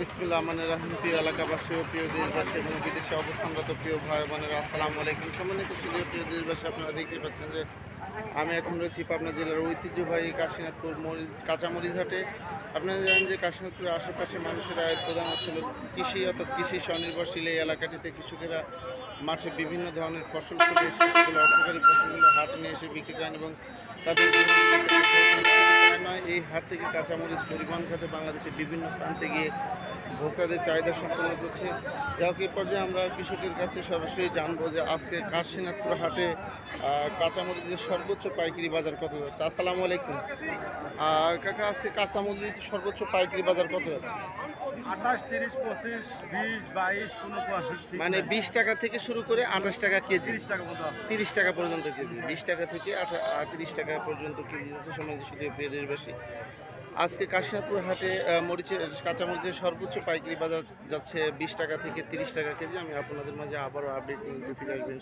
বিসমিল্লাহ মানে রাহিম, প্রিয় এলাকাবাসী ও প্রিয় দেশবাসী এবং বিদেশে অবস্থানরত প্রিয় ভাই বোনেরা, আসসালামু আলাইকুম। সম্মানিত সুদীয় প্রিয় দেশবাসী, আপনারা দেখতে পাচ্ছেন যে আমি এখন রয়েছি পাবনা জেলার ঐতিহ্যবাহী কাশীনাথপুর মরিচ কাঁচামরিচ হাটে আপনারা জানেন যে কাশীনাথপুরের আশেপাশে মানুষের আয়ের প্রধান ছিল কৃষি, অর্থাৎ কৃষি স্বনির্ভরশীল এই এলাকাটিতে কৃষকেরা মাঠে বিভিন্ন ধরনের ফসল অর্থকারী ফসলগুলো হাট নিয়ে এসে বিক্রি করেন এবং তাদের হাট থেকে কাঁচামরিচ পরিবহন খাতে বাংলাদেশের বিভিন্ন প্রান্তে গিয়ে ভোক্তাদের চাহিদা সম্পন্ন করছে। যা হোক এ পর্যায়ে আমরা কৃষকের কাছে সরাসরি জানব যে আজকে কাশীনাথপুর হাটে কাঁচামরিচের সর্বোচ্চ পাইকারি বাজার কত যাচ্ছে? আসসালামু আলাইকুম। কাকা আজকে কাঁচামরিচের সর্বোচ্চ পাইকারি বাজার কত যাচ্ছে? আঠাশ তিরিশ পঁচিশ বিশ বাইশ কোনো মানে বিশ টাকা থেকে শুরু করে আঠাশ টাকা কেজি। তিরিশ টাকা মতো তিরিশ টাকা পর্যন্ত কেজি। বিশ টাকা থেকে আঠা তিরিশ টাকা পর্যন্ত কেজি যাচ্ছে সময় শুধু আজকে কাশিয়াপুর হাটে মরিচের, কাঁচামরিচের সর্বোচ্চ পাইকারি বাজার যাচ্ছে বিশ টাকা থেকে তিরিশ টাকা কেজি। আমি আপনাদের মাঝে আবারও আপডেট নিয়ে ফিরে আসবেন